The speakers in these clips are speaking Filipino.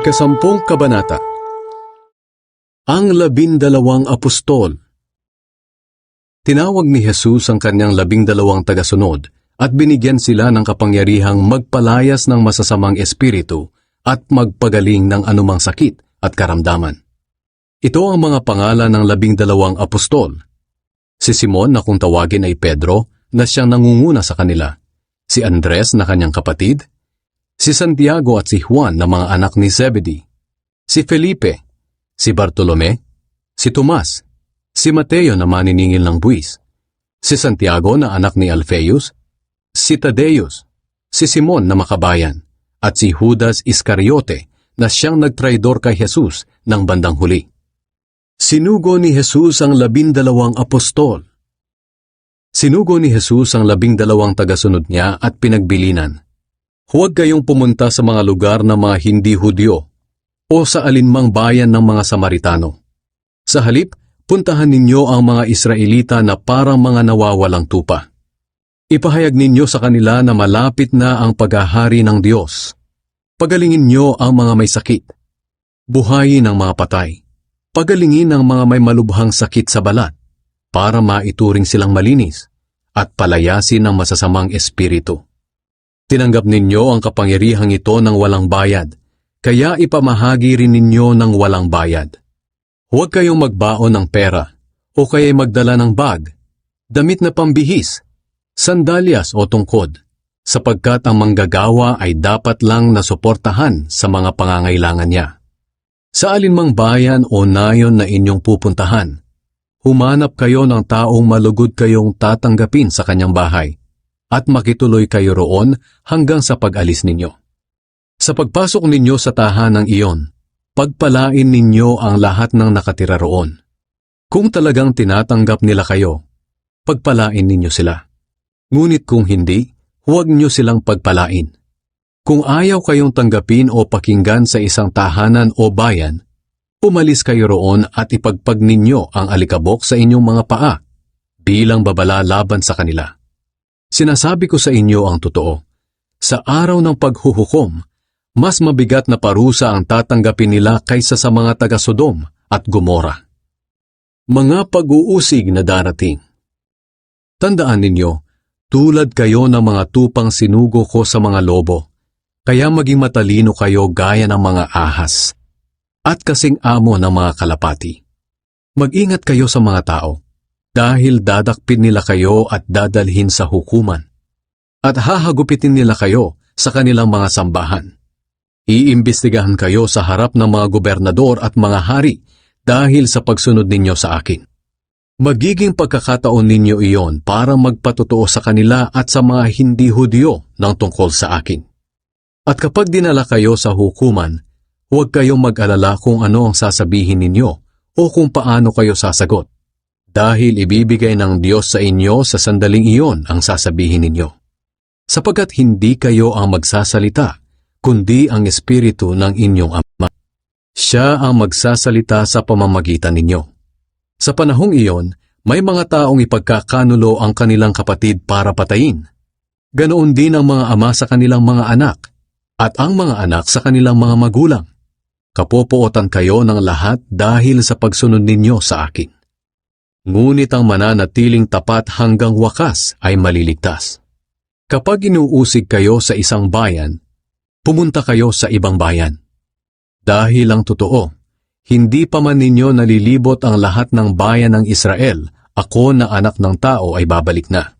Ikasampung Kabanata Ang labindalawang apostol Tinawag ni Jesus ang kanyang labindalawang tagasunod at binigyan sila ng kapangyarihang magpalayas ng masasamang espiritu at magpagaling ng anumang sakit at karamdaman. Ito ang mga pangalan ng labindalawang apostol. Si Simon na kung tawagin ay Pedro na siyang nangunguna sa kanila. Si Andres na kanyang kapatid si Santiago at si Juan na mga anak ni Zebedee, si Felipe, si Bartolome, si Tomas, si Mateo na maniningil ng buwis, si Santiago na anak ni Alphaeus, si Tadeus, si Simon na makabayan, at si Judas Iscariote na siyang nagtraidor kay Jesus ng bandang huli. Sinugo ni Jesus ang labindalawang apostol. Sinugo ni Jesus ang labindalawang tagasunod niya at pinagbilinan. Huwag kayong pumunta sa mga lugar na mga hindi Hudyo o sa alinmang bayan ng mga Samaritano. Sa halip, puntahan ninyo ang mga Israelita na parang mga nawawalang tupa. Ipahayag ninyo sa kanila na malapit na ang paghahari ng Diyos. Pagalingin nyo ang mga may sakit. Buhayin ang mga patay. Pagalingin ang mga may malubhang sakit sa balat para maituring silang malinis at palayasin ang masasamang espiritu. Tinanggap ninyo ang kapangyarihang ito ng walang bayad, kaya ipamahagi rin ninyo ng walang bayad. Huwag kayong magbaon ng pera, o kaya magdala ng bag, damit na pambihis, sandalyas o tungkod, sapagkat ang manggagawa ay dapat lang nasuportahan sa mga pangangailangan niya. Sa alinmang bayan o nayon na inyong pupuntahan, humanap kayo ng taong malugod kayong tatanggapin sa kanyang bahay at makituloy kayo roon hanggang sa pag-alis ninyo. Sa pagpasok ninyo sa tahanang iyon, pagpalain ninyo ang lahat ng nakatira roon. Kung talagang tinatanggap nila kayo, pagpalain ninyo sila. Ngunit kung hindi, huwag nyo silang pagpalain. Kung ayaw kayong tanggapin o pakinggan sa isang tahanan o bayan, umalis kayo roon at ipagpag ninyo ang alikabok sa inyong mga paa bilang babala laban sa kanila. Sinasabi ko sa inyo ang totoo. Sa araw ng paghuhukom, mas mabigat na parusa ang tatanggapin nila kaysa sa mga taga-Sodom at Gomora. Mga pag-uusig na darating Tandaan ninyo, tulad kayo ng mga tupang sinugo ko sa mga lobo, kaya maging matalino kayo gaya ng mga ahas, at kasing amo ng mga kalapati. Mag-ingat kayo sa mga tao dahil dadakpin nila kayo at dadalhin sa hukuman. At hahagupitin nila kayo sa kanilang mga sambahan. Iimbestigahan kayo sa harap ng mga gobernador at mga hari dahil sa pagsunod ninyo sa akin. Magiging pagkakataon ninyo iyon para magpatotoo sa kanila at sa mga hindi Hudyo ng tungkol sa akin. At kapag dinala kayo sa hukuman, huwag kayong mag-alala kung ano ang sasabihin ninyo o kung paano kayo sasagot dahil ibibigay ng Diyos sa inyo sa sandaling iyon ang sasabihin ninyo. Sapagkat hindi kayo ang magsasalita, kundi ang Espiritu ng inyong Ama. Siya ang magsasalita sa pamamagitan ninyo. Sa panahong iyon, may mga taong ipagkakanulo ang kanilang kapatid para patayin. Ganoon din ang mga ama sa kanilang mga anak, at ang mga anak sa kanilang mga magulang. Kapopootan kayo ng lahat dahil sa pagsunod ninyo sa akin ngunit ang mananatiling tapat hanggang wakas ay maliligtas. Kapag inuusig kayo sa isang bayan, pumunta kayo sa ibang bayan. Dahil ang totoo, hindi pa man ninyo nalilibot ang lahat ng bayan ng Israel, ako na anak ng tao ay babalik na.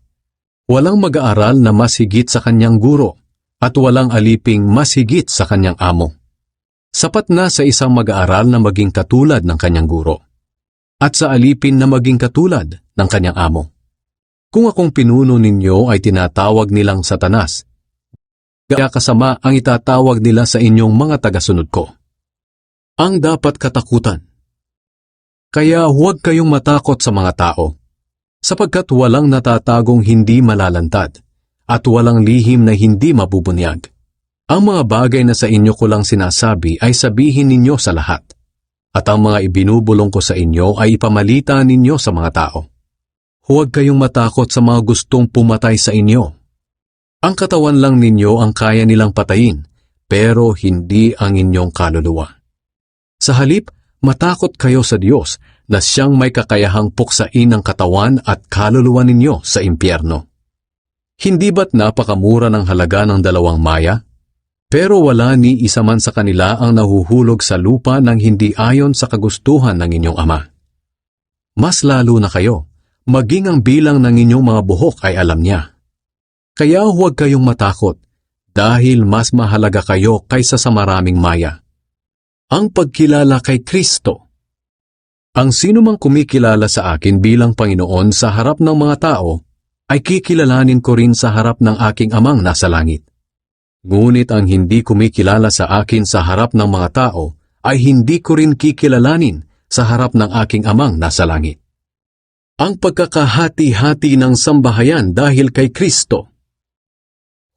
Walang mag-aaral na mas higit sa kanyang guro, at walang aliping mas higit sa kanyang amo. Sapat na sa isang mag-aaral na maging katulad ng kanyang guro at sa alipin na maging katulad ng kanyang amo. Kung akong pinuno ninyo ay tinatawag nilang satanas, kaya kasama ang itatawag nila sa inyong mga tagasunod ko. Ang dapat katakutan. Kaya huwag kayong matakot sa mga tao, sapagkat walang natatagong hindi malalantad, at walang lihim na hindi mabubunyag. Ang mga bagay na sa inyo ko lang sinasabi ay sabihin ninyo sa lahat at ang mga ibinubulong ko sa inyo ay ipamalita ninyo sa mga tao. Huwag kayong matakot sa mga gustong pumatay sa inyo. Ang katawan lang ninyo ang kaya nilang patayin, pero hindi ang inyong kaluluwa. Sa halip, matakot kayo sa Diyos na siyang may kakayahang puksain ang katawan at kaluluwa ninyo sa impyerno. Hindi ba't napakamura ng halaga ng dalawang maya? Pero wala ni isa man sa kanila ang nahuhulog sa lupa ng hindi ayon sa kagustuhan ng inyong ama. Mas lalo na kayo, maging ang bilang ng inyong mga buhok ay alam niya. Kaya huwag kayong matakot, dahil mas mahalaga kayo kaysa sa maraming maya. Ang pagkilala kay Kristo. Ang sino mang kumikilala sa akin bilang Panginoon sa harap ng mga tao, ay kikilalanin ko rin sa harap ng aking amang nasa langit. Ngunit ang hindi kumikilala sa akin sa harap ng mga tao, ay hindi ko rin kikilalanin sa harap ng aking amang nasa langit. Ang pagkakahati-hati ng sambahayan dahil kay Kristo.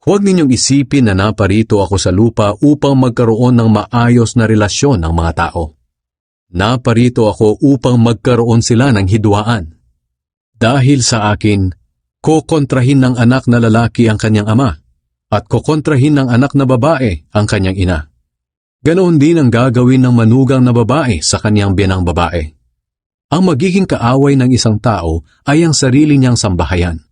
Huwag ninyong isipin na naparito ako sa lupa upang magkaroon ng maayos na relasyon ng mga tao. Naparito ako upang magkaroon sila ng hidwaan. Dahil sa akin, kokontrahin ng anak na lalaki ang kanyang ama at kokontrahin ng anak na babae ang kanyang ina. Ganoon din ang gagawin ng manugang na babae sa kanyang biyanang babae. Ang magiging kaaway ng isang tao ay ang sarili niyang sambahayan.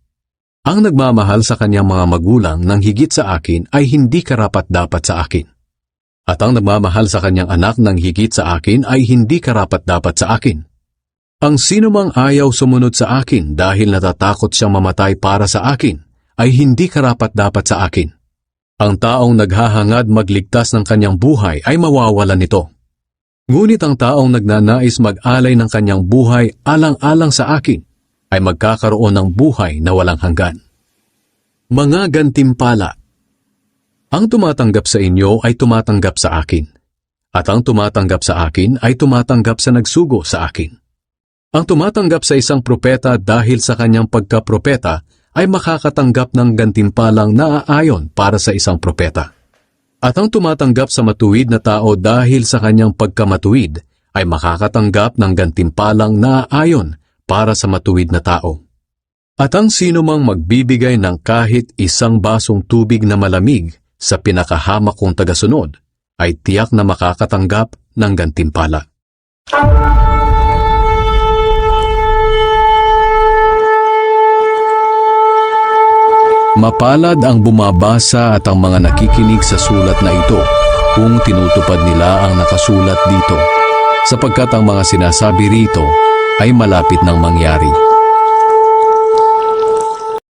Ang nagmamahal sa kanyang mga magulang ng higit sa akin ay hindi karapat-dapat sa akin. At ang nagmamahal sa kanyang anak ng higit sa akin ay hindi karapat-dapat sa akin. Ang sino mang ayaw sumunod sa akin dahil natatakot siyang mamatay para sa akin ay hindi karapat-dapat sa akin. Ang taong naghahangad magligtas ng kanyang buhay ay mawawalan nito. Ngunit ang taong nagnanais mag-alay ng kanyang buhay alang-alang sa akin ay magkakaroon ng buhay na walang hanggan. Mga gantimpala Ang tumatanggap sa inyo ay tumatanggap sa akin, at ang tumatanggap sa akin ay tumatanggap sa nagsugo sa akin. Ang tumatanggap sa isang propeta dahil sa kanyang pagkapropeta ay makakatanggap ng gantimpalang naaayon para sa isang propeta. At ang tumatanggap sa matuwid na tao dahil sa kanyang pagkamatuwid ay makakatanggap ng gantimpalang naaayon para sa matuwid na tao. At ang sino mang magbibigay ng kahit isang basong tubig na malamig sa pinakahamak kong tagasunod ay tiyak na makakatanggap ng gantimpala. Mapalad ang bumabasa at ang mga nakikinig sa sulat na ito kung tinutupad nila ang nakasulat dito, sapagkat ang mga sinasabi rito ay malapit ng mangyari.